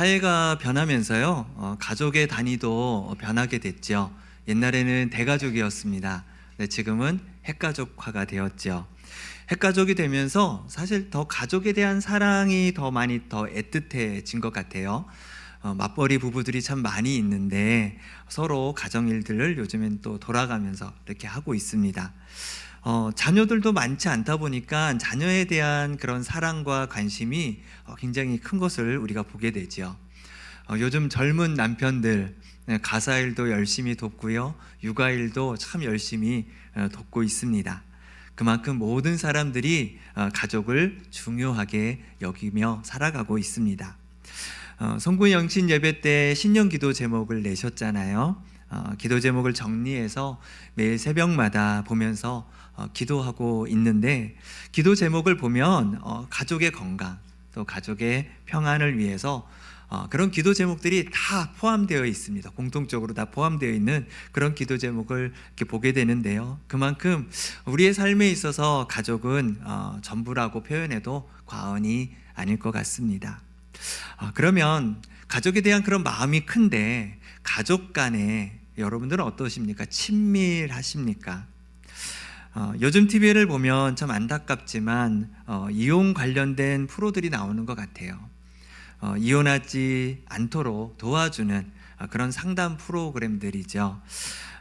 사회가 변하면서요, 어, 가족의 단위도 변하게 됐죠. 옛날에는 대가족이었습니다. 네, 지금은 핵가족화가 되었죠. 핵가족이 되면서 사실 더 가족에 대한 사랑이 더 많이 더 애틋해진 것 같아요. 어, 맞벌이 부부들이 참 많이 있는데 서로 가정 일들을 요즘엔 또 돌아가면서 이렇게 하고 있습니다. 어, 자녀들도 많지 않다 보니까 자녀에 대한 그런 사랑과 관심이 어, 굉장히 큰 것을 우리가 보게 되죠. 어, 요즘 젊은 남편들 네, 가사 일도 열심히 돕고요, 육아 일도 참 열심히 어, 돕고 있습니다. 그만큼 모든 사람들이 어, 가족을 중요하게 여기며 살아가고 있습니다. 어, 성구 영신 예배 때 신년 기도 제목을 내셨잖아요. 어, 기도 제목을 정리해서 매일 새벽마다 보면서 어, 기도하고 있는데 기도 제목을 보면 어, 가족의 건강 또 가족의 평안을 위해서 어, 그런 기도 제목들이 다 포함되어 있습니다. 공통적으로 다 포함되어 있는 그런 기도 제목을 이렇게 보게 되는데요. 그만큼 우리의 삶에 있어서 가족은 어, 전부라고 표현해도 과언이 아닐 것 같습니다. 아, 그러면 가족에 대한 그런 마음이 큰데 가족 간에 여러분들은 어떠십니까? 친밀하십니까? 어, 요즘 TV를 보면 참 안타깝지만 어, 이혼 관련된 프로들이 나오는 것 같아요. 어, 이혼하지 않도록 도와주는 어, 그런 상담 프로그램들이죠.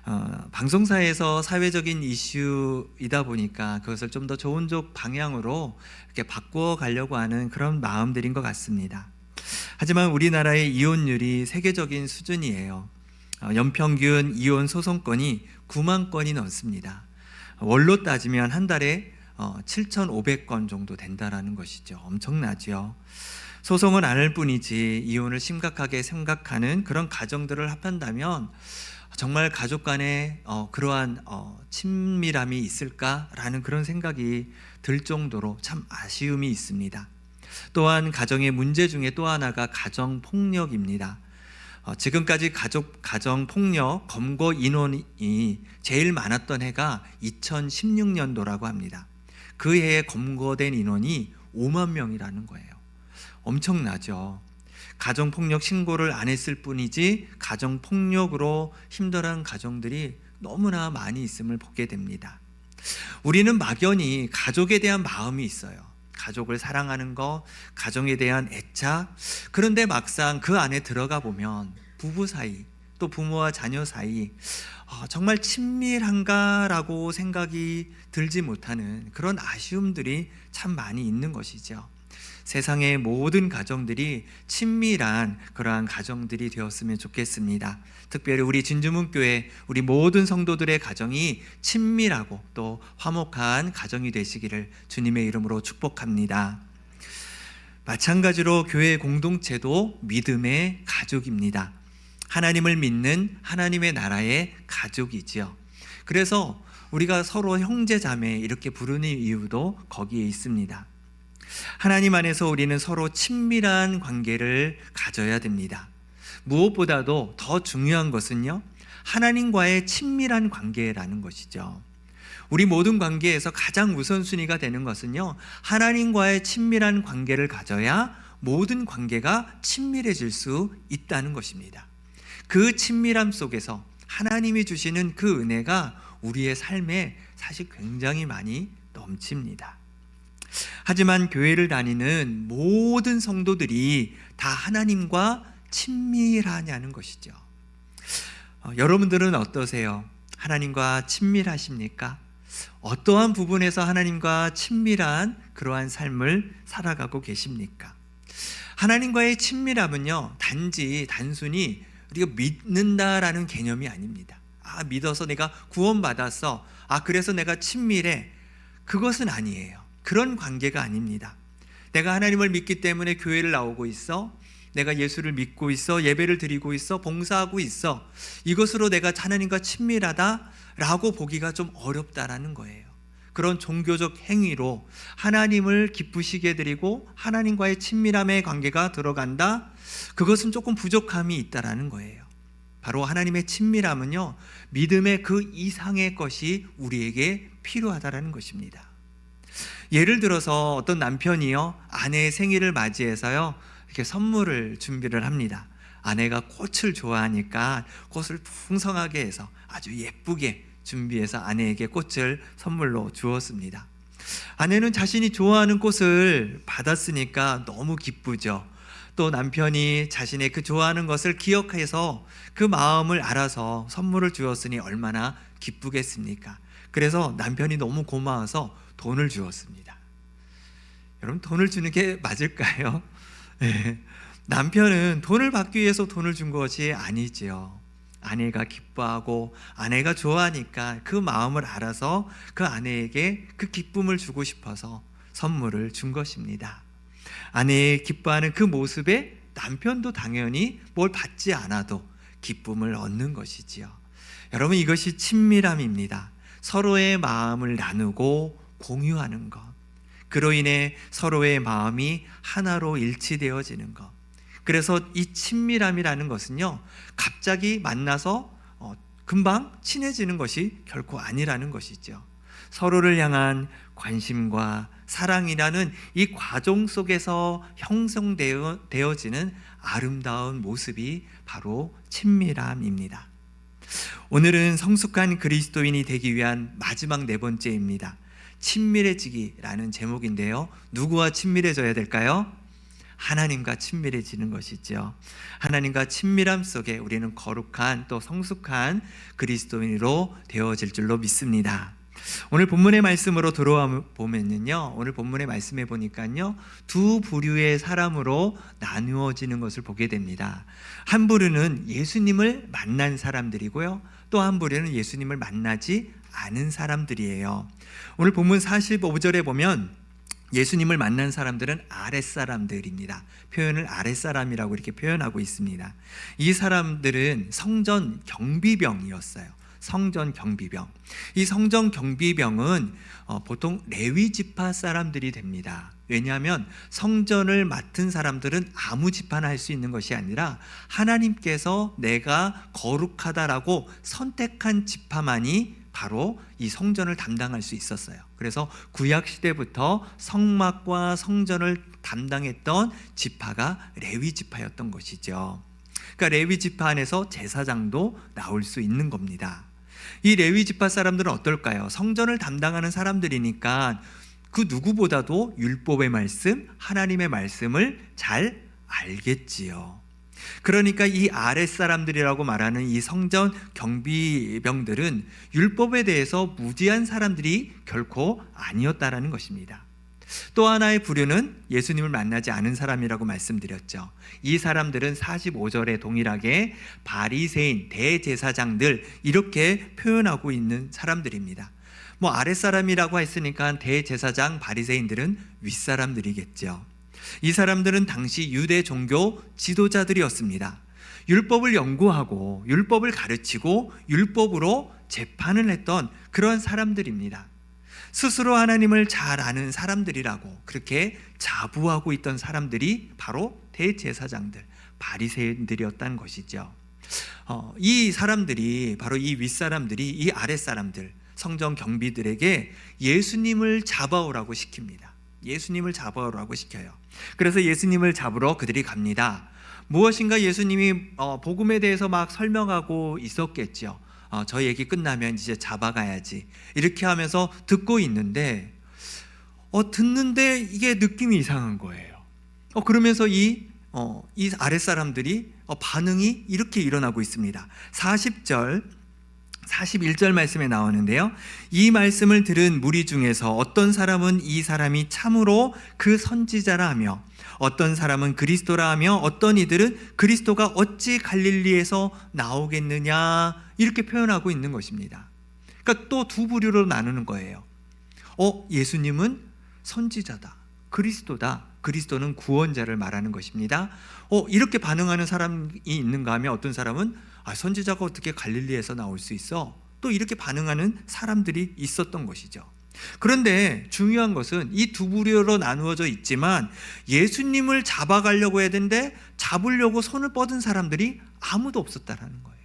어, 방송사에서 사회적인 이슈이다 보니까 그것을 좀 더 좋은 쪽 방향으로 이렇게 바꾸어 가려고 하는 그런 마음들인 것 같습니다. 하지만 우리나라의 이혼율이 세계적인 수준이에요. 어, 연평균 이혼 소송건이 9만 건이 넘습니다. 월로 따지면 한 달에 어, 7,500건 정도 된다라는 것이죠. 엄청나죠. 소송은 안 할 뿐이지 이혼을 심각하게 생각하는 그런 가정들을 합한다면 정말 가족 간에 어, 그러한 어, 친밀함이 있을까라는 그런 생각이 들 정도로 참 아쉬움이 있습니다. 또한 가정의 문제 중에 또 하나가 가정 폭력입니다. 어, 지금까지 가족 가정 폭력 검거 인원이 제일 많았던 해가 2016년도라고 합니다. 그 해에 검거된 인원이 5만 명이라는 거예요. 엄청나죠. 가정 폭력 신고를 안 했을 뿐이지 가정 폭력으로 힘들어하는 가정들이 너무나 많이 있음을 보게 됩니다. 우리는 막연히 가족에 대한 마음이 있어요. 가족을 사랑하는 것, 가정에 대한 애착. 그런데 막상 그 안에 들어가 보면 부부 사이, 또 부모와 자녀 사이 어, 정말 친밀한가라고 생각이 들지 못하는 그런 아쉬움들이 참 많이 있는 것이죠. 세상의 모든 가정들이 친밀한 그러한 가정들이 되었으면 좋겠습니다. 특별히 우리 진주문교회 우리 모든 성도들의 가정이 친밀하고 또 화목한 가정이 되시기를 주님의 이름으로 축복합니다. 마찬가지로 교회 공동체도 믿음의 가족입니다. 하나님을 믿는 하나님의 나라의 가족이지요. 그래서 우리가 서로 형제 자매 이렇게 부르는 이유도 거기에 있습니다. 하나님 안에서 우리는 서로 친밀한 관계를 가져야 됩니다. 무엇보다도 더 중요한 것은요, 하나님과의 친밀한 관계라는 것이죠. 우리 모든 관계에서 가장 우선순위가 되는 것은요, 하나님과의 친밀한 관계를 가져야 모든 관계가 친밀해질 수 있다는 것입니다. 그 친밀함 속에서 하나님이 주시는 그 은혜가 우리의 삶에 사실 굉장히 많이 넘칩니다. 하지만 교회를 다니는 모든 성도들이 다 하나님과 친밀하냐는 것이죠. 어, 여러분들은 어떠세요? 하나님과 친밀하십니까? 어떠한 부분에서 하나님과 친밀한 그러한 삶을 살아가고 계십니까? 하나님과의 친밀함은요, 단지 단순히 우리가 믿는다라는 개념이 아닙니다. 아, 믿어서 내가 구원받았어. 아, 그래서 내가 친밀해. 그것은 아니에요. 그런 관계가 아닙니다. 내가 하나님을 믿기 때문에 교회를 나오고 있어. 내가 예수를 믿고 있어. 예배를 드리고 있어. 봉사하고 있어. 이것으로 내가 하나님과 친밀하다라고 보기가 좀 어렵다라는 거예요. 그런 종교적 행위로 하나님을 기쁘시게 드리고 하나님과의 친밀함의 관계가 들어간다. 그것은 조금 부족함이 있다라는 거예요. 바로 하나님의 친밀함은요. 믿음의 그 이상의 것이 우리에게 필요하다라는 것입니다. 예를 들어서 어떤 남편이요 아내의 생일을 맞이해서요 이렇게 선물을 준비를 합니다. 아내가 꽃을 좋아하니까 꽃을 풍성하게 해서 아주 예쁘게 준비해서 아내에게 꽃을 선물로 주었습니다. 아내는 자신이 좋아하는 꽃을 받았으니까 너무 기쁘죠. 또 남편이 자신의 그 좋아하는 것을 기억해서 그 마음을 알아서 선물을 주었으니 얼마나 기쁘겠습니까? 그래서 남편이 너무 고마워서 돈을 주었습니다. 여러분 돈을 주는 게 맞을까요? 네. 남편은 돈을 받기 위해서 돈을 준 것이 아니지요. 아내가 기뻐하고 아내가 좋아하니까 그 마음을 알아서 그 아내에게 그 기쁨을 주고 싶어서 선물을 준 것입니다. 아내의 기뻐하는 그 모습에 남편도 당연히 뭘 받지 않아도 기쁨을 얻는 것이지요. 여러분 이것이 친밀함입니다. 서로의 마음을 나누고 공유하는 것. 그로 인해 서로의 마음이 하나로 일치되어지는 것. 그래서 이 친밀함이라는 것은요, 갑자기 만나서 어, 금방 친해지는 것이 결코 아니라는 것이죠. 서로를 향한 관심과 사랑이라는 이 과정 속에서 형성되어지는 아름다운 모습이 바로 친밀함입니다. 오늘은 성숙한 그리스도인이 되기 위한 마지막 네 번째입니다. 친밀해지기라는 제목인데요. 누구와 친밀해져야 될까요? 하나님과 친밀해지는 것이죠. 하나님과 친밀함 속에 우리는 거룩한 또 성숙한 그리스도인으로 되어질 줄로 믿습니다. 오늘 본문의 말씀으로 들어와 보면요. 오늘 본문의 말씀에 보니까요. 두 부류의 사람으로 나누어지는 것을 보게 됩니다. 한 부류는 예수님을 만난 사람들이고요. 또 한 부류는 예수님을 만나지 않은 사람들이에요. 오늘 본문 45절에 보면 예수님을 만난 사람들은 아랫사람들입니다. 표현을 아랫사람이라고 이렇게 표현하고 있습니다. 이 사람들은 성전 경비병이었어요. 성전 경비병. 이 성전 경비병은 어, 보통 레위 지파 사람들이 됩니다. 왜냐하면 성전을 맡은 사람들은 아무 지파나 할 수 있는 것이 아니라 하나님께서 내가 거룩하다라고 선택한 지파만이 바로 이 성전을 담당할 수 있었어요. 그래서 구약 시대부터 성막과 성전을 담당했던 지파가 레위 지파였던 것이죠. 그러니까 레위 지파 안에서 제사장도 나올 수 있는 겁니다. 이 레위 지파 사람들은 어떨까요? 성전을 담당하는 사람들이니까 그 누구보다도 율법의 말씀, 하나님의 말씀을 잘 알겠지요. 그러니까 이 아랫 사람들이라고 말하는 이 성전 경비병들은 율법에 대해서 무지한 사람들이 결코 아니었다라는 것입니다. 또 하나의 부류는 예수님을 만나지 않은 사람이라고 말씀드렸죠. 이 사람들은 45절에 동일하게 바리새인, 대제사장들 이렇게 표현하고 있는 사람들입니다. 뭐 아랫사람이라고 했으니까 대제사장, 바리새인들은 윗사람들이겠죠. 이 사람들은 당시 유대 종교 지도자들이었습니다. 율법을 연구하고 율법을 가르치고 율법으로 재판을 했던 그런 사람들입니다. 스스로 하나님을 잘 아는 사람들이라고 그렇게 자부하고 있던 사람들이 바로 대제사장들, 바리새인들이었다는 것이죠. 어, 이 사람들이 바로 이 윗사람들이 이 아랫사람들 성전 경비들에게 예수님을 잡아오라고 시킵니다. 예수님을 잡아오라고 시켜요. 그래서 예수님을 잡으러 그들이 갑니다. 무엇인가 예수님이 어, 복음에 대해서 막 설명하고 있었겠죠. 어, 저 얘기 끝나면 이제 잡아가야지. 이렇게 하면서 듣고 있는데, 어, 듣는데 이게 느낌이 이상한 거예요. 어, 그러면서 이, 어, 이 아랫사람들이 어, 반응이 이렇게 일어나고 있습니다. 40절, 41절 말씀에 나오는데요. 이 말씀을 들은 무리 중에서 어떤 사람은 이 사람이 참으로 그 선지자라 하며 어떤 사람은 그리스도라 하며 어떤 이들은 그리스도가 어찌 갈릴리에서 나오겠느냐 이렇게 표현하고 있는 것입니다. 그러니까 또 두 부류로 나누는 거예요. 어, 예수님은 선지자다. 그리스도다. 그리스도는 구원자를 말하는 것입니다. 어, 이렇게 반응하는 사람이 있는가 하면 어떤 사람은 아, 선지자가 어떻게 갈릴리에서 나올 수 있어? 또 이렇게 반응하는 사람들이 있었던 것이죠. 그런데 중요한 것은 이 두 부류로 나누어져 있지만 예수님을 잡아가려고 되는데 잡으려고 손을 뻗은 사람들이 아무도 없었다라는 거예요.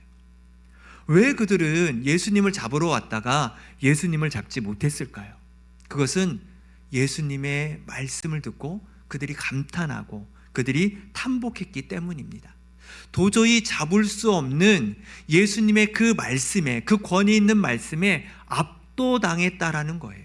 왜 그들은 예수님을 잡으러 왔다가 예수님을 잡지 못했을까요? 그것은 예수님의 말씀을 듣고 그들이 감탄하고 그들이 탐복했기 때문입니다. 도저히 잡을 수 없는 예수님의 그 말씀에 그 권위 있는 말씀에 압도당했다라는 거예요.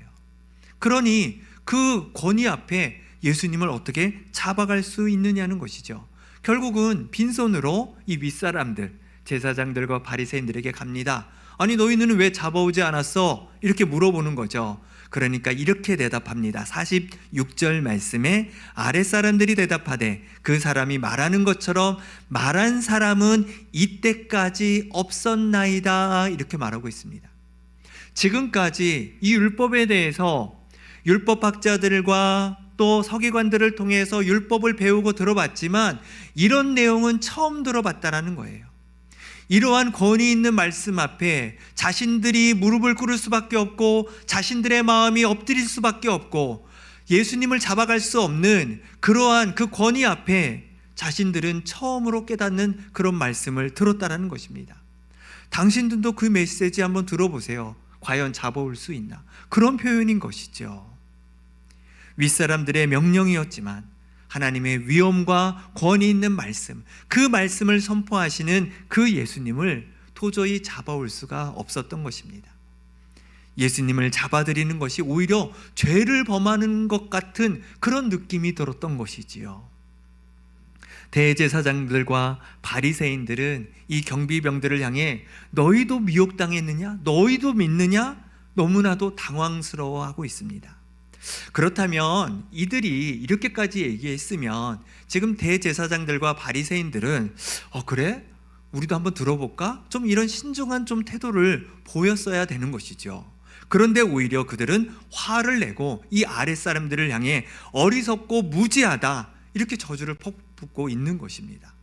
그러니 그 권위 앞에 예수님을 어떻게 잡아갈 수 있느냐는 것이죠. 결국은 빈손으로 이 윗사람들 제사장들과 바리새인들에게 갑니다. 아니 너희는 왜 잡아오지 않았어? 이렇게 물어보는 거죠. 그러니까 이렇게 대답합니다. 46절 말씀에 아랫사람들이 대답하되 그 사람이 말하는 것처럼 말한 사람은 이때까지 없었나이다 이렇게 말하고 있습니다. 지금까지 이 율법에 대해서 율법학자들과 또 서기관들을 통해서 율법을 배우고 들어봤지만 이런 내용은 처음 들어봤다라는 거예요. 이러한 권위 있는 말씀 앞에 자신들이 무릎을 꿇을 수밖에 없고 자신들의 마음이 엎드릴 수밖에 없고 예수님을 잡아갈 수 없는 그러한 그 권위 앞에 자신들은 처음으로 깨닫는 그런 말씀을 들었다라는 것입니다. 당신들도 그 메시지 한번 들어보세요. 과연 잡아올 수 있나? 그런 표현인 것이죠. 윗사람들의 명령이었지만 하나님의 위엄과 권위 있는 말씀, 그 말씀을 선포하시는 그 예수님을 도저히 잡아올 수가 없었던 것입니다. 예수님을 잡아들이는 것이 오히려 죄를 범하는 것 같은 그런 느낌이 들었던 것이지요. 대제사장들과 바리새인들은 이 경비병들을 향해 너희도 미혹당했느냐? 너희도 믿느냐? 너무나도 당황스러워하고 있습니다. 그렇다면 이들이 이렇게까지 얘기했으면 지금 대제사장들과 바리새인들은 어 그래? 우리도 한번 들어볼까? 좀 이런 신중한 좀 태도를 보였어야 되는 것이죠. 그런데 오히려 그들은 화를 내고 이 아랫사람들을 향해 어리석고 무지하다 이렇게 저주를 퍼붓고 있는 것입니다.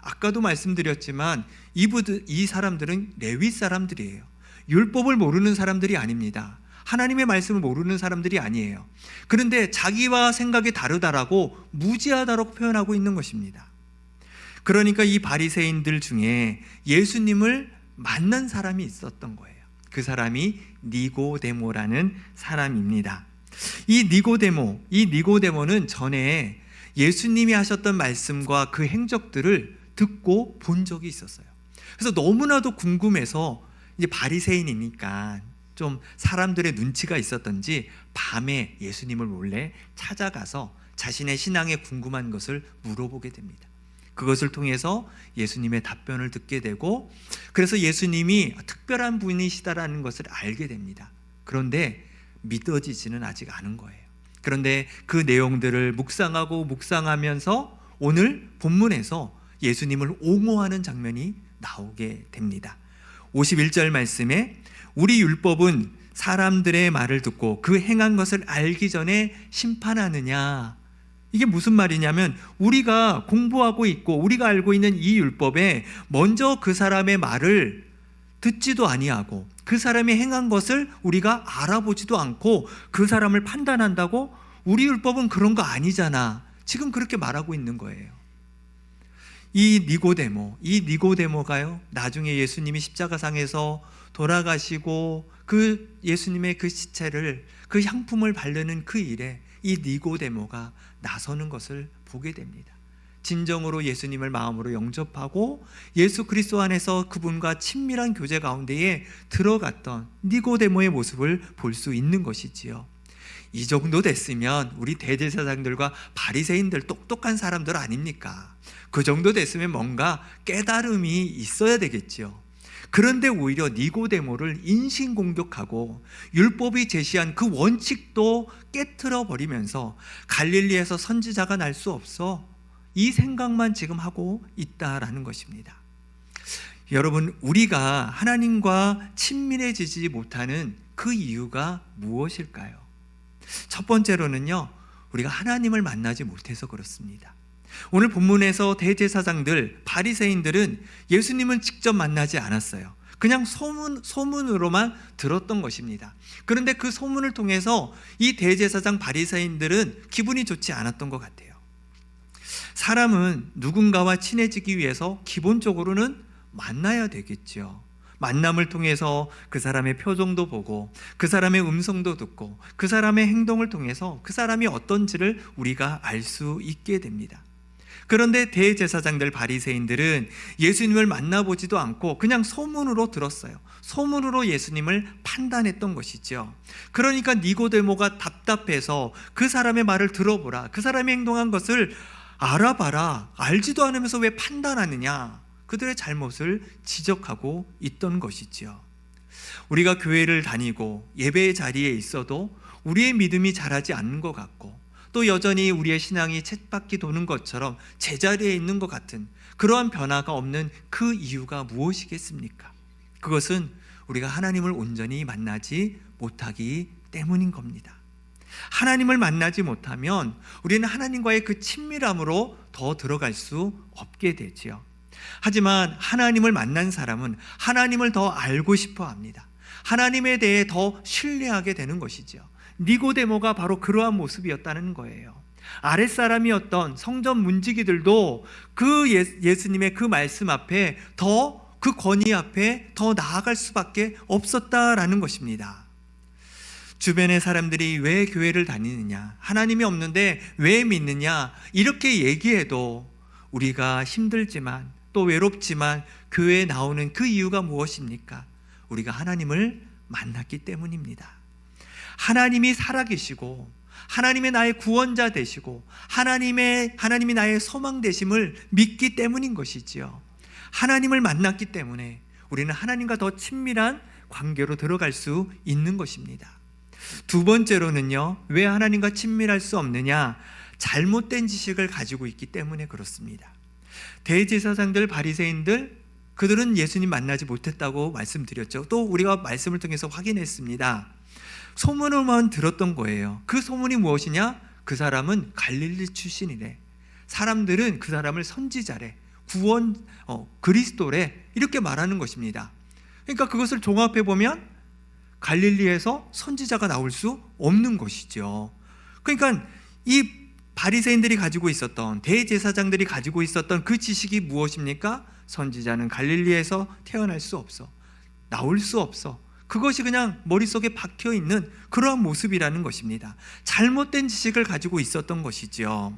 아까도 말씀드렸지만 이분들 이 사람들은 레위 사람들이에요. 율법을 모르는 사람들이 아닙니다. 하나님의 말씀을 모르는 사람들이 아니에요. 그런데 자기와 생각이 다르다라고 무지하다라고 표현하고 있는 것입니다. 그러니까 이 바리새인들 중에 예수님을 만난 사람이 있었던 거예요. 그 사람이 니고데모라는 사람입니다. 이 니고데모, 이 니고데모는 전에 예수님이 하셨던 말씀과 그 행적들을 듣고 본 적이 있었어요. 그래서 너무나도 궁금해서 이제 바리새인이니까 좀 사람들의 눈치가 있었던지 밤에 예수님을 몰래 찾아가서 자신의 신앙에 궁금한 것을 물어보게 됩니다. 그것을 통해서 예수님의 답변을 듣게 되고 그래서 예수님이 특별한 분이시다라는 것을 알게 됩니다. 그런데 믿어지지는 아직 않은 거예요. 그런데 그 내용들을 묵상하고 묵상하면서 오늘 본문에서 예수님을 옹호하는 장면이 나오게 됩니다. 51절 말씀에 우리 율법은 사람들의 말을 듣고 그 행한 것을 알기 전에 심판하느냐. 이게 무슨 말이냐면 우리가 공부하고 있고 우리가 알고 있는 이 율법에 먼저 그 사람의 말을 듣지도 아니하고 그 사람이 행한 것을 우리가 알아보지도 않고 그 사람을 판단한다고 우리 율법은 그런 거 아니잖아. 지금 그렇게 말하고 있는 거예요. 이 니고데모, 이 니고데모가요. 나중에 예수님이 십자가상에서 돌아가시고 그 예수님의 그 시체를 그 향품을 바르는 그 일에 이 니고데모가 나서는 것을 보게 됩니다. 진정으로 예수님을 마음으로 영접하고 예수 그리스도 안에서 그분과 친밀한 교제 가운데에 들어갔던 니고데모의 모습을 볼 수 있는 것이지요. 이 정도 됐으면 우리 대제사장들과 바리새인들 똑똑한 사람들 아닙니까? 그 정도 됐으면 뭔가 깨달음이 있어야 되겠지요. 그런데 오히려 니고데모를 인신 공격하고 율법이 제시한 그 원칙도 깨트려 버리면서 갈릴리에서 선지자가 날 수 없어 이 생각만 지금 하고 있다라는 것입니다. 여러분, 우리가 하나님과 친밀해지지 못하는 그 이유가 무엇일까요? 첫 번째로는요, 우리가 하나님을 만나지 못해서 그렇습니다. 오늘 본문에서 대제사장들, 바리새인들은 예수님을 직접 만나지 않았어요. 그냥 소문 소문으로만 들었던 것입니다. 그런데 그 소문을 통해서 이 대제사장 바리새인들은 기분이 좋지 않았던 것 같아요. 사람은 누군가와 친해지기 위해서 기본적으로는 만나야 되겠죠. 만남을 통해서 그 사람의 표정도 보고 그 사람의 음성도 듣고 그 사람의 행동을 통해서 그 사람이 어떤지를 우리가 알 수 있게 됩니다. 그런데 대제사장들 바리새인들은 예수님을 만나보지도 않고 그냥 소문으로 들었어요. 소문으로 예수님을 판단했던 것이죠. 그러니까 니고데모가 답답해서 그 사람의 말을 들어보라. 그 사람이 행동한 것을 알아봐라. 알지도 않으면서 왜 판단하느냐. 그들의 잘못을 지적하고 있던 것이지요. 우리가 교회를 다니고 예배의 자리에 있어도 우리의 믿음이 자라지 않는 것 같고 또 여전히 우리의 신앙이 쳇바퀴 도는 것처럼 제자리에 있는 것 같은 그러한 변화가 없는 그 이유가 무엇이겠습니까? 그것은 우리가 하나님을 온전히 만나지 못하기 때문인 겁니다. 하나님을 만나지 못하면 우리는 하나님과의 그 친밀함으로 더 들어갈 수 없게 되지요. 하지만 하나님을 만난 사람은 하나님을 더 알고 싶어 합니다. 하나님에 대해 더 신뢰하게 되는 것이죠. 니고데모가 바로 그러한 모습이었다는 거예요. 아랫사람이었던 성전 문지기들도 그 예- 예수님의 그 말씀 앞에 더 그 권위 앞에 더 나아갈 수밖에 없었다라는 것입니다. 주변의 사람들이 왜 교회를 다니느냐, 하나님이 없는데 왜 믿느냐, 이렇게 얘기해도 우리가 힘들지만 또 외롭지만 교회에 나오는 그 이유가 무엇입니까? 우리가 하나님을 만났기 때문입니다. 하나님이 살아계시고 하나님의 나의 구원자 되시고 하나님의 하나님이 나의 소망 되심을 믿기 때문인 것이지요. 하나님을 만났기 때문에 우리는 하나님과 더 친밀한 관계로 들어갈 수 있는 것입니다. 두 번째로는요, 왜 하나님과 친밀할 수 없느냐? 잘못된 지식을 가지고 있기 때문에 그렇습니다. 대제사장들, 바리새인들 그들은 예수님 만나지 못했다고 말씀드렸죠. 또 우리가 말씀을 통해서 확인했습니다. 소문을만 들었던 거예요. 그 소문이 무엇이냐? 그 사람은 갈릴리 출신이래. 사람들은 그 사람을 선지자래. 구원 어, 그리스도래. 이렇게 말하는 것입니다. 그러니까 그것을 종합해 보면 갈릴리에서 선지자가 나올 수 없는 것이죠. 그러니까 이 바리새인들이 가지고 있었던 대제사장들이 가지고 있었던 그 지식이 무엇입니까? 선지자는 갈릴리에서 태어날 수 없어. 나올 수 없어. 그것이 그냥 머릿속에 박혀 있는 그러한 모습이라는 것입니다. 잘못된 지식을 가지고 있었던 것이죠.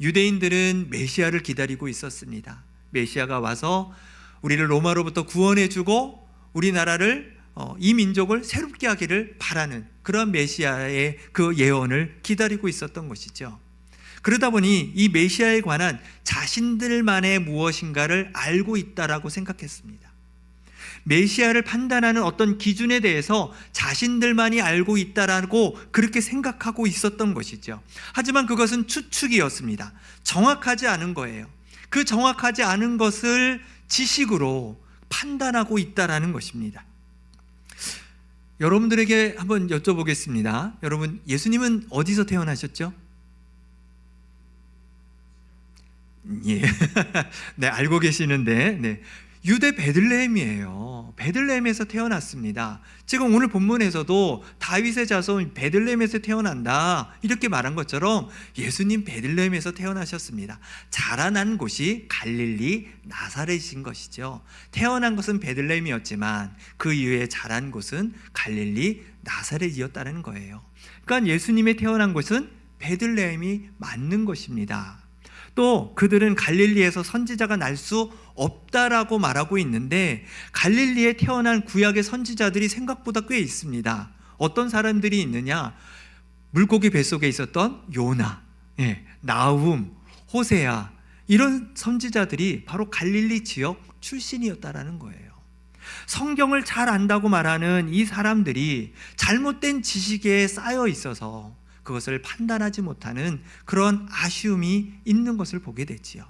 유대인들은 메시아를 기다리고 있었습니다. 메시아가 와서 우리를 로마로부터 구원해 주고 우리나라를 어, 이 민족을 새롭게 하기를 바라는 그런 메시아의 그 예언을 기다리고 있었던 것이죠. 그러다 보니 이 메시아에 관한 자신들만의 무엇인가를 알고 있다라고 생각했습니다. 메시아를 판단하는 어떤 기준에 대해서 자신들만이 알고 있다라고 그렇게 생각하고 있었던 것이죠. 하지만 그것은 추측이었습니다. 정확하지 않은 거예요. 그 정확하지 않은 것을 지식으로 판단하고 있다라는 것입니다. 여러분들에게 한번 여쭤보겠습니다. 여러분, 예수님은 어디서 태어나셨죠? 예. 네, 알고 계시는데, 네. 유대 베들레헴이에요. 베들레헴에서 태어났습니다. 지금 오늘 본문에서도 다윗의 자손 베들레헴에서 태어난다. 이렇게 말한 것처럼 예수님 베들레헴에서 태어나셨습니다. 자라난 곳이 갈릴리 나사렛인 것이죠. 태어난 것은 베들레헴이었지만 그 이후에 자란 곳은 갈릴리 나사렛이었다는 거예요. 그러니까 예수님의 태어난 곳은 베들레헴이 맞는 것입니다. 또 그들은 갈릴리에서 선지자가 날 수 없다라고 말하고 있는데 갈릴리에 태어난 구약의 선지자들이 생각보다 꽤 있습니다. 어떤 사람들이 있느냐? 물고기 뱃속에 있었던 요나, 예, 나훔, 호세아 이런 선지자들이 바로 갈릴리 지역 출신이었다라는 거예요. 성경을 잘 안다고 말하는 이 사람들이 잘못된 지식에 쌓여 있어서 그것을 판단하지 못하는 그런 아쉬움이 있는 것을 보게 되지요.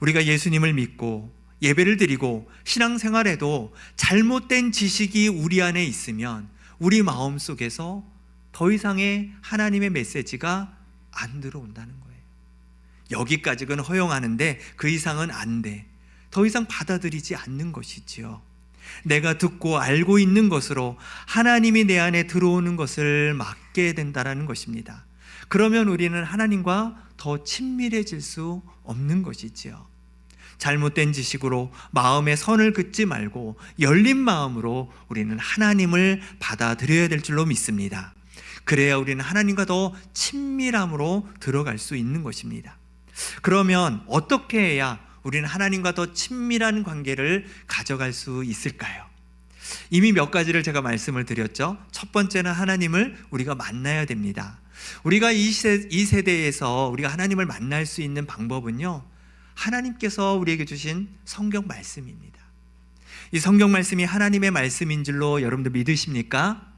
우리가 예수님을 믿고 예배를 드리고 신앙생활에도 잘못된 지식이 우리 안에 있으면 우리 마음 속에서 더 이상의 하나님의 메시지가 안 들어온다는 거예요. 여기까지는 허용하는데 그 이상은 안 돼. 더 이상 받아들이지 않는 것이지요. 내가 듣고 알고 있는 것으로 하나님이 내 안에 들어오는 것을 막게 된다라는 것입니다. 그러면 우리는 하나님과 더 친밀해질 수 없는 것이지요. 잘못된 지식으로 마음에 선을 긋지 말고 열린 마음으로 우리는 하나님을 받아들여야 될 줄로 믿습니다. 그래야 우리는 하나님과 더 친밀함으로 들어갈 수 있는 것입니다. 그러면 어떻게 해야 우리는 하나님과 더 친밀한 관계를 가져갈 수 있을까요? 이미 몇 가지를 제가 말씀을 드렸죠. 첫 번째는 하나님을 우리가 만나야 됩니다. 우리가 이, 세, 이 세대에서 우리가 하나님을 만날 수 있는 방법은요. 하나님께서 우리에게 주신 성경 말씀입니다. 이 성경 말씀이 하나님의 말씀인 줄로 여러분들 믿으십니까?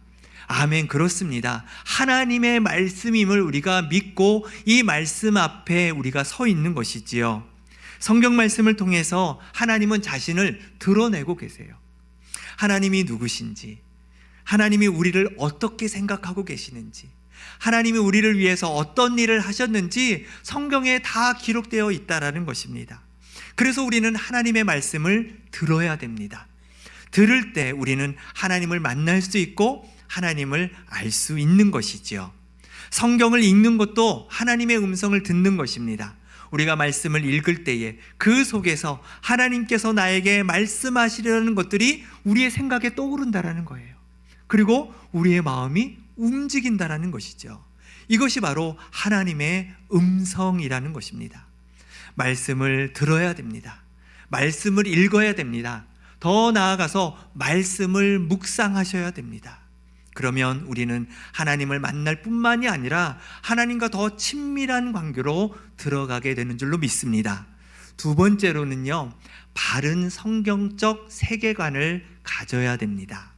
아멘, 그렇습니다. 하나님의 말씀임을 우리가 믿고 이 말씀 앞에 우리가 서 있는 것이지요. 성경 말씀을 통해서 하나님은 자신을 드러내고 계세요. 하나님이 누구신지, 하나님이 우리를 어떻게 생각하고 계시는지, 하나님이 우리를 위해서 어떤 일을 하셨는지 성경에 다 기록되어 있다라는 것입니다. 그래서 우리는 하나님의 말씀을 들어야 됩니다. 들을 때 우리는 하나님을 만날 수 있고 하나님을 알 수 있는 것이지요. 성경을 읽는 것도 하나님의 음성을 듣는 것입니다. 우리가 말씀을 읽을 때에 그 속에서 하나님께서 나에게 말씀하시려는 것들이 우리의 생각에 떠오른다라는 거예요. 그리고 우리의 마음이 움직인다라는 것이죠. 이것이 바로 하나님의 음성이라는 것입니다. 말씀을 들어야 됩니다. 말씀을 읽어야 됩니다. 더 나아가서 말씀을 묵상하셔야 됩니다. 그러면 우리는 하나님을 만날 뿐만이 아니라 하나님과 더 친밀한 관계로 들어가게 되는 줄로 믿습니다. 두 번째로는요, 바른 성경적 세계관을 가져야 됩니다.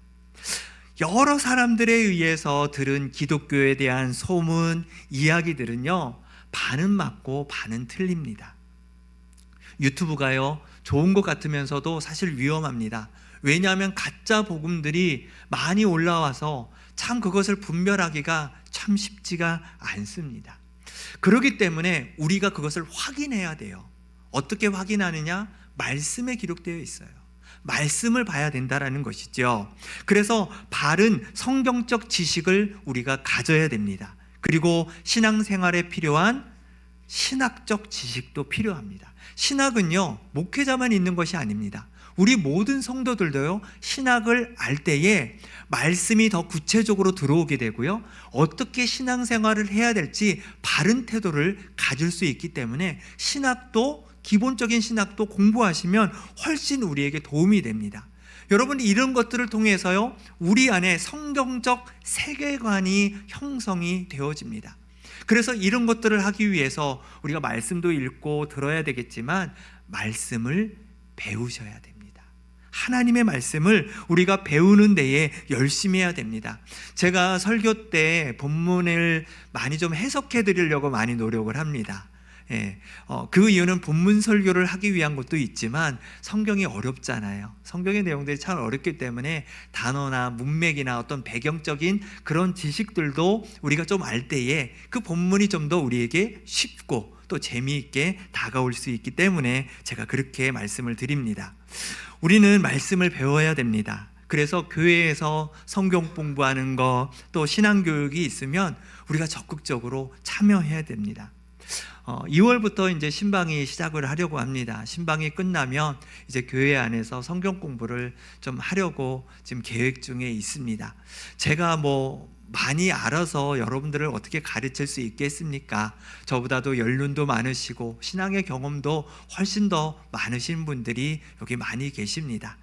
여러 사람들에 의해서 들은 기독교에 대한 소문, 이야기들은요, 반은 맞고 반은 틀립니다. 유튜브가요, 좋은 것 같으면서도 사실 위험합니다. 왜냐하면 가짜 복음들이 많이 올라와서 참 그것을 분별하기가 참 쉽지가 않습니다. 그렇기 때문에 우리가 그것을 확인해야 돼요. 어떻게 확인하느냐? 말씀에 기록되어 있어요. 말씀을 봐야 된다라는 것이죠. 그래서 바른 성경적 지식을 우리가 가져야 됩니다. 그리고 신앙생활에 필요한 신학적 지식도 필요합니다. 신학은요, 목회자만 있는 것이 아닙니다. 우리 모든 성도들도요, 신학을 알 때에 말씀이 더 구체적으로 들어오게 되고요, 어떻게 신앙생활을 해야 될지 바른 태도를 가질 수 있기 때문에 신학도 기본적인 신학도 공부하시면 훨씬 우리에게 도움이 됩니다. 여러분 이런 것들을 통해서요 우리 안에 성경적 세계관이 형성이 되어집니다. 그래서 이런 것들을 하기 위해서 우리가 말씀도 읽고 들어야 되겠지만 말씀을 배우셔야 됩니다. 하나님의 말씀을 우리가 배우는 데에 열심히 해야 됩니다. 제가 설교 때 본문을 많이 좀 해석해 드리려고 많이 노력을 합니다. 예, 어, 그 이유는 본문 설교를 하기 위한 것도 있지만 성경이 어렵잖아요. 성경의 내용들이 참 어렵기 때문에 단어나 문맥이나 어떤 배경적인 그런 지식들도 우리가 좀 알 때에 그 본문이 좀 더 우리에게 쉽고 또 재미있게 다가올 수 있기 때문에 제가 그렇게 말씀을 드립니다. 우리는 말씀을 배워야 됩니다. 그래서 교회에서 성경 공부하는 거또 신앙 교육이 있으면 우리가 적극적으로 참여해야 됩니다. 어, 2월부터 이제 신방이 시작을 하려고 합니다. 신방이 끝나면 이제 교회 안에서 성경 공부를 좀 하려고 지금 계획 중에 있습니다. 제가 뭐 많이 알아서 여러분들을 어떻게 가르칠 수 있겠습니까? 저보다도 연륜도 많으시고 신앙의 경험도 훨씬 더 많으신 분들이 여기 많이 계십니다.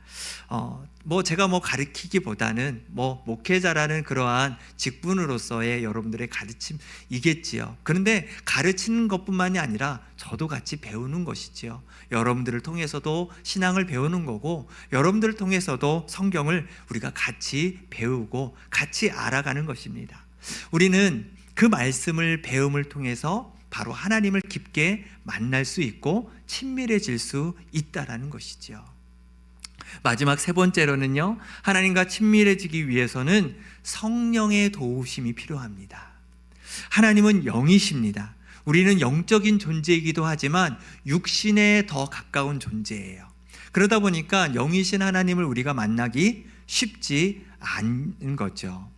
어, 뭐 제가 뭐 가르치기보다는 뭐 목회자라는 그러한 직분으로서의 여러분들의 가르침이겠지요. 그런데 가르치는 것뿐만이 아니라 저도 같이 배우는 것이지요. 여러분들을 통해서도 신앙을 배우는 거고 여러분들을 통해서도 성경을 우리가 같이 배우고 같이 알아가는 것입니다. 우리는 그 말씀을 배움을 통해서 바로 하나님을 깊게 만날 수 있고 친밀해질 수 있다라는 것이죠. 마지막 세 번째로는요, 하나님과 친밀해지기 위해서는 성령의 도우심이 필요합니다. 하나님은 영이십니다. 우리는 영적인 존재이기도 하지만 육신에 더 가까운 존재예요. 그러다 보니까 영이신 하나님을 우리가 만나기 쉽지 않은 거죠.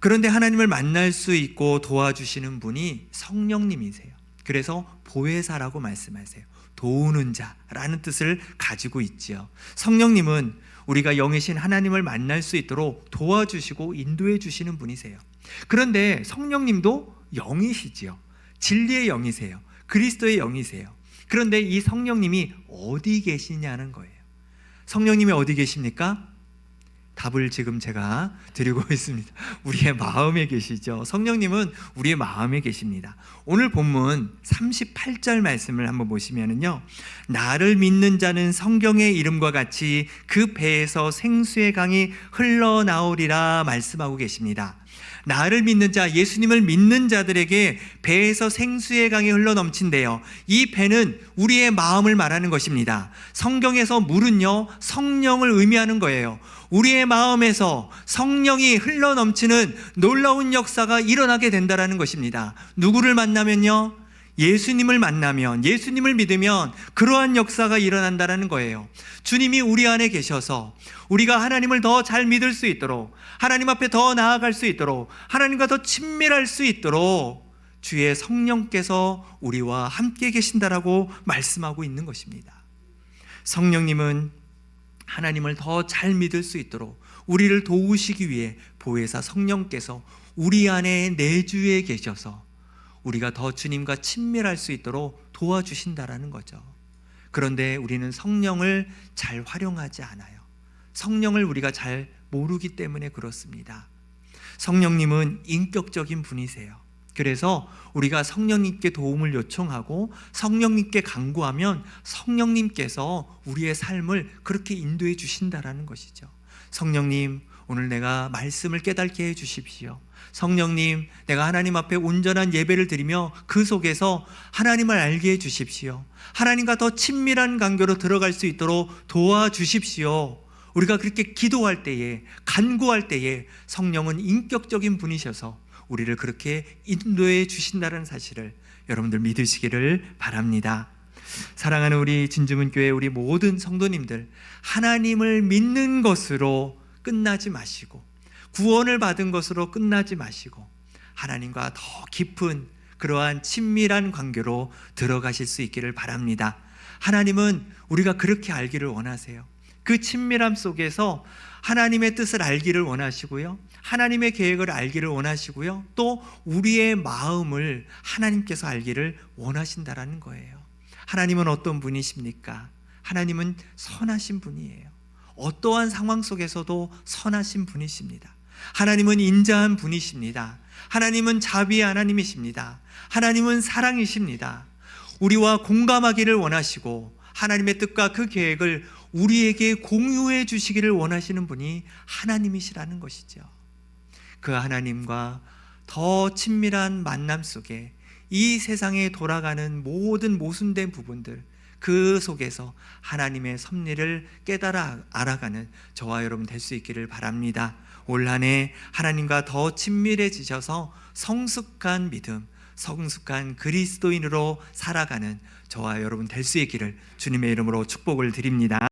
그런데 하나님을 만날 수 있고 도와주시는 분이 성령님이세요. 그래서 보혜사라고 말씀하세요. 도우는 자라는 뜻을 가지고 있지요. 성령님은 우리가 영이신 하나님을 만날 수 있도록 도와주시고 인도해 주시는 분이세요. 그런데 성령님도 영이시지요. 진리의 영이세요. 그리스도의 영이세요. 그런데 이 성령님이 어디 계시냐는 거예요. 성령님이 어디 계십니까? 답을 지금 제가 드리고 있습니다. 우리의 마음에 계시죠. 성령님은 우리의 마음에 계십니다. 오늘 본문 38절 말씀을 한번 보시면은요. 나를 믿는 자는 성경의 이름과 같이 그 배에서 생수의 강이 흘러나오리라 말씀하고 계십니다. 나를 믿는 자, 예수님을 믿는 자들에게 배에서 생수의 강이 흘러 넘친대요. 이 배는 우리의 마음을 말하는 것입니다. 성경에서 물은요, 성령을 의미하는 거예요. 우리의 마음에서 성령이 흘러 넘치는 놀라운 역사가 일어나게 된다라는 것입니다. 누구를 만나면요? 예수님을 만나면, 예수님을 믿으면 그러한 역사가 일어난다라는 거예요. 주님이 우리 안에 계셔서 우리가 하나님을 더 잘 믿을 수 있도록, 하나님 앞에 더 나아갈 수 있도록, 하나님과 더 친밀할 수 있도록 주의 성령께서 우리와 함께 계신다라고 말씀하고 있는 것입니다. 성령님은 하나님을 더 잘 믿을 수 있도록 우리를 도우시기 위해 보혜사 성령께서 우리 안에 내주에 계셔서 우리가 더 주님과 친밀할 수 있도록 도와주신다라는 거죠. 그런데 우리는 성령을 잘 활용하지 않아요. 성령을 우리가 잘 모르기 때문에 그렇습니다. 성령님은 인격적인 분이세요. 그래서 우리가 성령님께 도움을 요청하고 성령님께 간구하면 성령님께서 우리의 삶을 그렇게 인도해 주신다라는 것이죠. 성령님, 오늘 내가 말씀을 깨닫게 해 주십시오. 성령님, 내가 하나님 앞에 온전한 예배를 드리며 그 속에서 하나님을 알게 해 주십시오. 하나님과 더 친밀한 관계로 들어갈 수 있도록 도와주십시오. 우리가 그렇게 기도할 때에, 간구할 때에 성령은 인격적인 분이셔서 우리를 그렇게 인도해 주신다는 사실을 여러분들 믿으시기를 바랍니다. 사랑하는 우리 진주문교회 우리 모든 성도님들, 하나님을 믿는 것으로 끝나지 마시고, 구원을 받은 것으로 끝나지 마시고, 하나님과 더 깊은 그러한 친밀한 관계로 들어가실 수 있기를 바랍니다. 하나님은 우리가 그렇게 알기를 원하세요. 그 친밀함 속에서 하나님의 뜻을 알기를 원하시고요. 하나님의 계획을 알기를 원하시고요. 또 우리의 마음을 하나님께서 알기를 원하신다라는 거예요. 하나님은 어떤 분이십니까? 하나님은 선하신 분이에요. 어떠한 상황 속에서도 선하신 분이십니다. 하나님은 인자한 분이십니다. 하나님은 자비의 하나님이십니다. 하나님은 사랑이십니다. 우리와 공감하기를 원하시고 하나님의 뜻과 그 계획을 우리에게 공유해 주시기를 원하시는 분이 하나님이시라는 것이죠. 그 하나님과 더 친밀한 만남 속에 이 세상에 돌아가는 모든 모순된 부분들 그 속에서 하나님의 섭리를 깨달아 알아가는 저와 여러분 될 수 있기를 바랍니다. 올 한 해 하나님과 더 친밀해지셔서 성숙한 믿음, 성숙한 그리스도인으로 살아가는 저와 여러분 될 수 있기를 주님의 이름으로 축복을 드립니다.